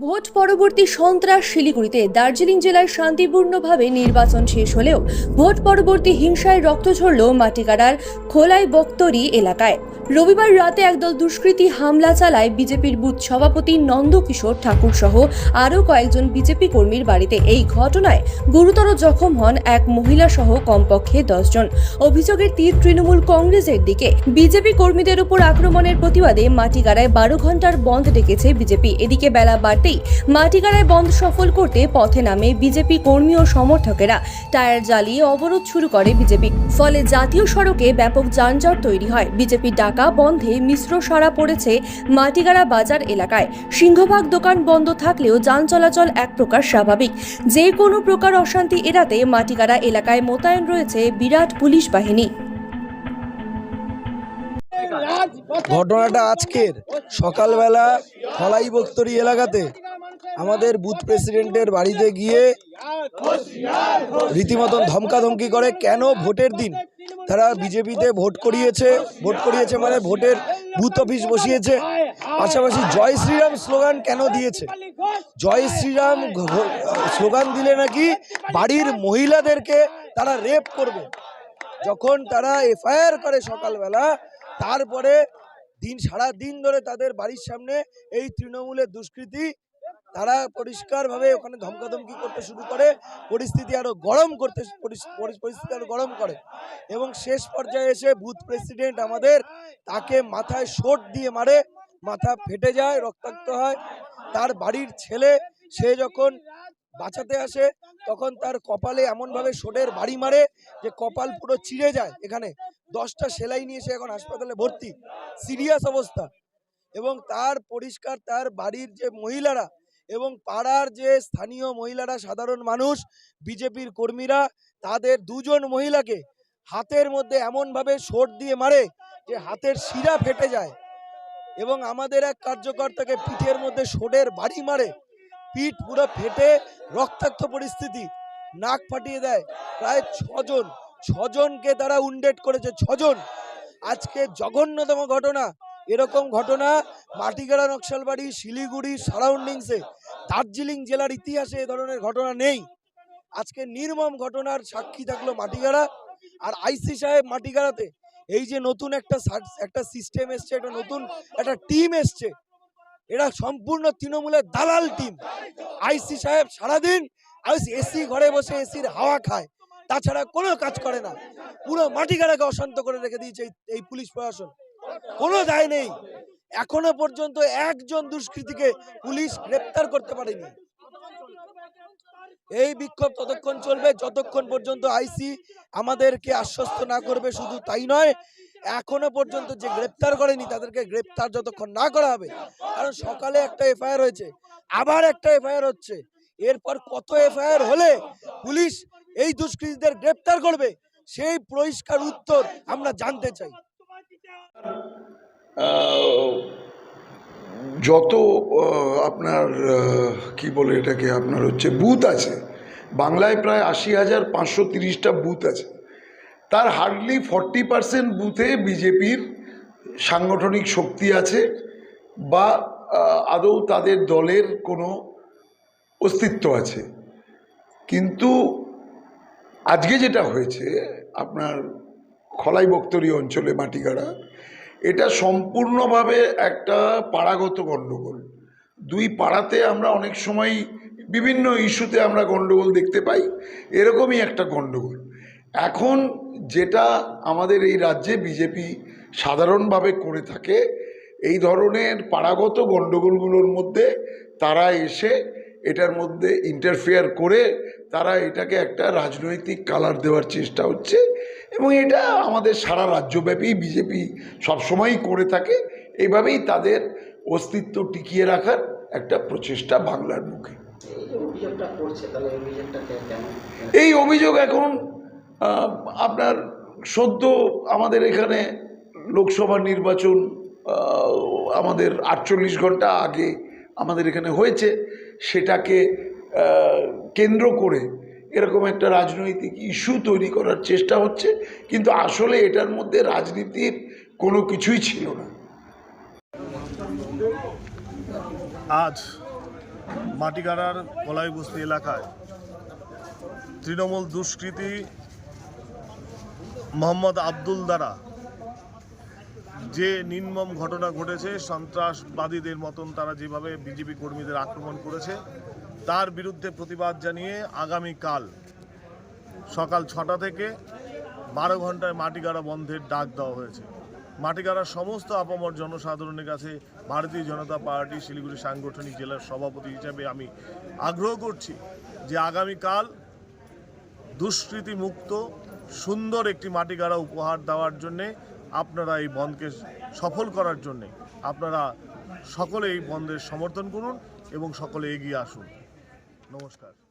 Vote পরবর্তী সন্ত্রাস শিলিগুড়িতে দার্জিলিং জেলায় শান্তিপূর্ণভাবে নির্বাচন শেষ হলেও ভোট পরবর্তী হিংসায় রক্ত ঝরল মাটিগাড়ার খোলাই বক্তরি এলাকায়। রবিবার রাতে একদল দুষ্কৃতী হামলা চালায় বিজেপির বুথ সভাপতি নন্দকিশোর ঠাকুর সহ আরও কয়েকজন বিজেপি কর্মীর বাড়িতে। এই ঘটনায় গুরুতর জখম হন এক মহিলা সহ কমপক্ষে দশজন অভিযোগের তীর তৃণমূল কংগ্রেসের দিকে। বিজেপি কর্মীদের উপর আক্রমণের প্রতিবাদে মাটিগাড়ায় বারো ঘণ্টার বন্ধ ডেকেছে বিজেপি। এদিকে বেলা বাড়তেই মাটিগাড়ায় বন্ধ সফল করতে পথে নামে বিজেপি কর্মী ও সমর্থকেরা। টায়ার জ্বালিয়ে অবরোধ শুরু করে বিজেপি। ফলে জাতীয় সড়কে ব্যাপক যানজট তৈরি হয়। বিজেপি ডাকা বন্ধে মিশ্র সাড়া পড়েছে মাটিগাড়া বাজার এলাকায়। সিংহভাগ দোকান বন্ধ থাকলেও যান চলাচল এক প্রকার স্বাভাবিক। যে কোনো প্রকার অশান্তি এড়াতে মাটিগাড়া এলাকায় মোতায়েন রয়েছে বিরাট পুলিশ বাহিনী। ঘটনাটা আজকের। সকালবেলা খলাই বক্তরি এলাকাতে আমাদের বুথ প্রেসিডেন্টের বাড়িতে গিয়ে রীতিমতন ধমকাধমকি করে। কেন ভোটের দিন? তারা বিজেপিতে ভোট করিয়েছে। ভোট করিয়েছে মানে ভোটের বুথ অফিস বসিয়েছে। পাশাপাশি জয় শ্রীরাম স্লোগান কেন দিয়েছে? জয় শ্রীরাম স্লোগান দিলে নাকি বাড়ির মহিলাদেরকে তারা রেপ করবে। যখন তারা এফআইআর করে সকালবেলা, তারপরে দিন, সারা দিন ধরে তাদের বাড়ির সামনে এই তৃণমূলের দুষ্কৃতী, তারা পরিষ্কারভাবে ওখানে ধমকাধমকি করতে শুরু করে, পরিস্থিতি আরও গরম করতে পরিস- পরিস- পরিস্থিতি আরও গরম করে। এবং শেষ পর্যায়ে এসে বুথ প্রেসিডেন্ট আমাদের তাকে মাথায় শোট দিয়ে মারে, মাথা ফেটে যায়, রক্তাক্ত হয়। তার বাড়ির ছেলে, সে যখন বাঁচাতে আসে, তখন তার কপালে এমনভাবে শোটের বাড়ি মারে যে কপাল পুরো চিড়ে যায় এখানে। দশটা সেলাই নিয়ে সে এখন হাসপাতালে ভর্তি। সিরিয়াস অবস্থা। এবং তার পরিষ্কার, তার বাড়ির যে মহিলারা এবং পাড়ার যে স্থানীয় মহিলারা, সাধারণ মানুষ, বিজেপির কর্মীরা, তাদের দুজন মহিলাকে হাতের মধ্যে এমনভাবে শোট দিয়ে মারে যে হাতের শিরা ফেটে যায়। এবং আমাদের এক কার্যকর্তাকে পিঠের মধ্যে শোটের বাড়ি মারে। পিঠ পুরো ফেটে রক্তাক্ত পরিস্থিতি। নাক ফাটিয়ে দেয়। প্রায় ছজন, ছজনকে তারা উন্ডেট করেছে, ছজন। আজকে জঘন্যতম ঘটনা। এরকম ঘটনা মাটিগাড়া নকশালবাড়ি, শিলিগুড়ি, সারাউন্ডিংসে। দার্জিলিং জেলার ইতিহাসে এ ধরনের ঘটনা নেই। আজকে নির্মম ঘটনার সাক্ষী থাকল মাটিগাড়া আর আইসি সাহেব মাটিগাড়াতে এই যে নতুন একটা একটা সিস্টেম এসছে, একটা নতুন, একটা টিম এসছে এরা সম্পূর্ণ তৃণমূলের দালাল টিম আইসি সাহেব সারাদিন এসি ঘরে বসে এসির হাওয়া খায়। তাছাড়া কোনো কাজ করে না। পুরো মাটিগাড়াকে অশান্ত করে রেখে দিয়েছে এই পুলিশ প্রশাসন। কোনো দায় নেই। এখনও পর্যন্ত একজন দুষ্কৃতীকে পুলিশ গ্রেপ্তার করতে পারেনি। এই বিক্ষোভ ততক্ষণ চলবে। যতক্ষণ পর্যন্ত আইসি আমাদেরকে আশ্বস্ত না করবে, শুধু তাই নয় এখনও পর্যন্ত যে গ্রেপ্তার করেনি, তাদেরকে গ্রেপ্তার যতক্ষণ না করা হবে, কারণ সকালে একটা এফআইআর হয়েছে, আবার একটা এফআইআর হচ্ছে। এরপর কত এফআইআর হলে পুলিশ এই দুষ্কৃতীদের গ্রেপ্তার করবে, সেই পরিষ্কার উত্তর আমরা জানতে চাই। যত আপনার কি বলে এটাকে, আপনার হচ্ছে বুথ আছে, বাংলায় প্রায় আশি হাজার পাঁচশো তিরিশটা বুথ আছে। তার হার্ডলি ফর্টি পার্সেন্ট বুথে বিজেপির সাংগঠনিক শক্তি আছে বা আদৌ তাদের দলের কোনো অস্তিত্ব আছে। কিন্তু আজকে যেটা হয়েছে, আপনার খলাই বক্তরি অঞ্চলে মাটিগাড়া, এটা সম্পূর্ণভাবে একটা পাড়াগত গণ্ডগোল। দুই পাড়াতে আমরা অনেক সময় বিভিন্ন ইস্যুতে আমরা গণ্ডগোল দেখতে পাই, এরকমই একটা গণ্ডগোল। এখন যেটা আমাদের এই রাজ্যে বিজেপি সাধারণভাবে করে থাকে এই ধরনের পাড়াগত গণ্ডগোলগুলোর মধ্যে তারা এসে এটার মধ্যে ইন্টারফেয়ার করে তারা এটাকে একটা রাজনৈতিক কালার দেওয়ার চেষ্টা হচ্ছে এবং এটা আমাদের সারা রাজ্যব্যাপী বিজেপি সবসময়ই করে থাকে। এইভাবেই তাদের অস্তিত্ব টিকিয়ে রাখার একটা প্রচেষ্টা বাংলার মুখে। এই অভিযোগ এখন আপনার সদ্য আমাদের এখানে লোকসভা নির্বাচন আমাদের আটচল্লিশ ঘণ্টা আগে আমাদের এখানে হয়েছে। সেটাকে কেন্দ্র করে এরকম একটা রাজনৈতিক ইস্যু তৈরি করার চেষ্টা হচ্ছে, কিন্তু আসলে এটার মধ্যে রাজনীতির কোনো কিছুই ছিল না। আজ মাটিগাড়ার কলাই বস্তি এলাকায় তৃণমূল দুষ্কৃতী মোহাম্মদ আব্দুল দ্বারা। যে নির্মম ঘটনা ঘটেছে, সন্ত্রাসবাদীদের মতন তারা যেভাবে বিজেপি কর্মীদের আক্রমণ করেছে, তার বিরুদ্ধে প্রতিবাদ জানিয়ে আগামীকাল সকাল ছটা থেকে বারো ঘন্টায় মাটিগাড়া বন্ধের ডাক দেওয়া হয়েছে। মাটিগাড়ার সমস্ত আপামর জনসাধারণের কাছে ভারতীয় জনতা পার্টি, শিলিগুড়ি সাংগঠনিক জেলার সভাপতি হিসাবে আমি আগ্রহ করছি যে আগামীকাল দুষ্কৃতি মুক্ত সুন্দর একটি মাটি গাড়া উপহার দেওয়ার জন্যে আপনারা এই বনকে সফল করার জন্যে আপনারা সকলে এই বন্ধের সমর্থন করুন এবং সকলে এগিয়ে আসুন। নমস্কার।